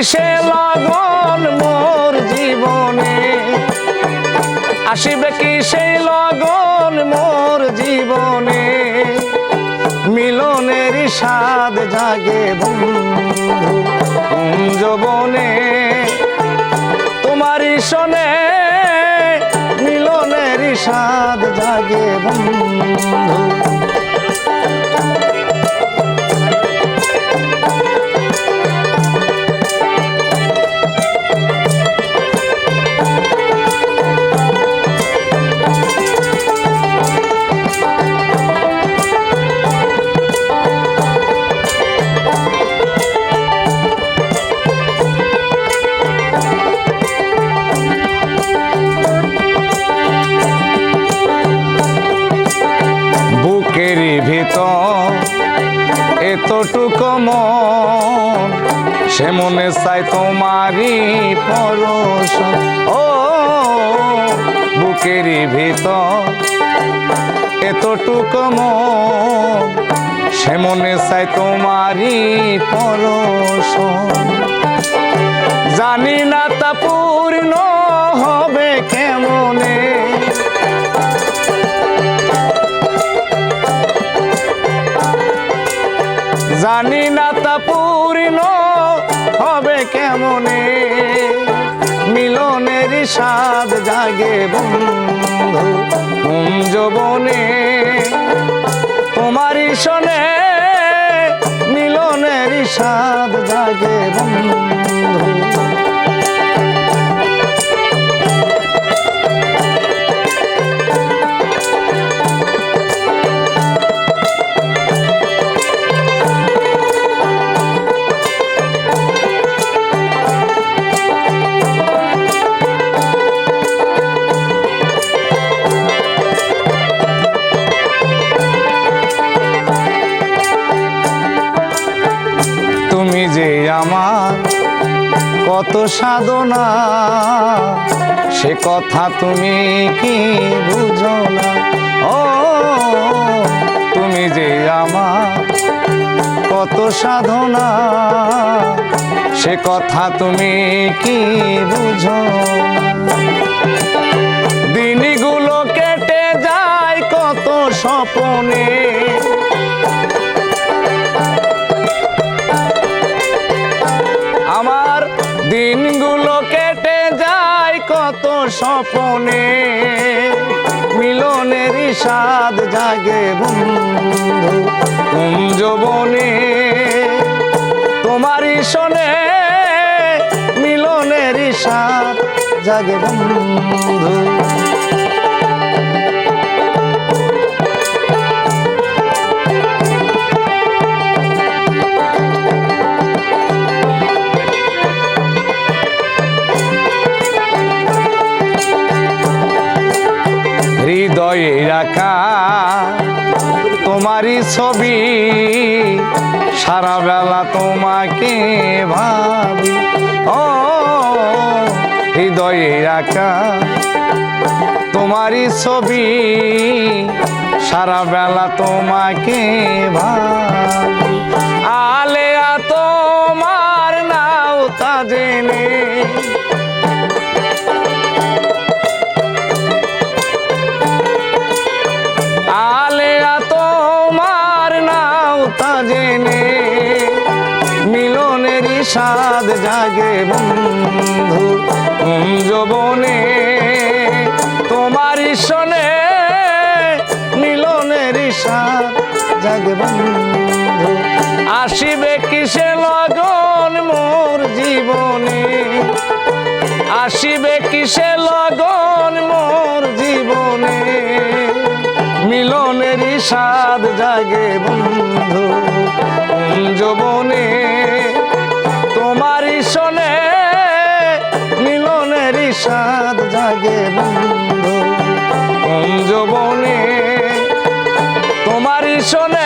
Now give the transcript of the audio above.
কিসে লগন মোর জীবনে? আসিবে কি সেই লগন মোর জীবনে? মিলনের স্বাদ জাগে কুঞ্জবনে তোমারই শোনে মিলনের স্বাদ জাগে বন্ধু ভিতর, এতটুকু মন, সে মনে চাই তোমারই পরশ। ও, বুকেরই ভিতর, এতটুকু মন, সে মনে চাই তোমারই পরশ। জানি না তা পূর্ণ হবে কেমনে জানি না তা পূর্ণ হবে কেমনে? মিলনের স্বাদ জাগে বন্ধু যবনে। তোমারই শোনে মিলনের স্বাদ জাগে বন্ধু। কত সাধনা, সে কথা তুমি কি বুঝো না? ও, তুমি যে আমার কত সাধনা, সে কথা তুমি কি বুঝো দিনগুলো কেটে যায় কত স্বপনে। কত স্বপনে মিলনের স্বাদ জাগে বন্ধু। কুঞ্জবনে তোমারই শোনে মিলনের স্বাদ জাগে বন্ধু। রাখা। তোমারই ছবি সারা বেলা তোমাকে ভাবি। ও, হৃদয়ে রাখা। তোমারই ছবি সারা বেলা তোমাকে ভাবি। আলেয়া, তোমার নাও তা জেনে মিলনের জাগে বন্ধু কুঞ্জবনে তোমার শোনে, মিলনের স্বাদ জাগে বন্ধু। আসিবে কিসে লগন মোর জীবনে? আসিবে কিসে লগন মোর জীবনে? মিলনের স্বাদ জাগে বন্ধু কুঞ্জবনে স্বাদ জাগে বন্ধু। যৌবনে তোমারই শোনে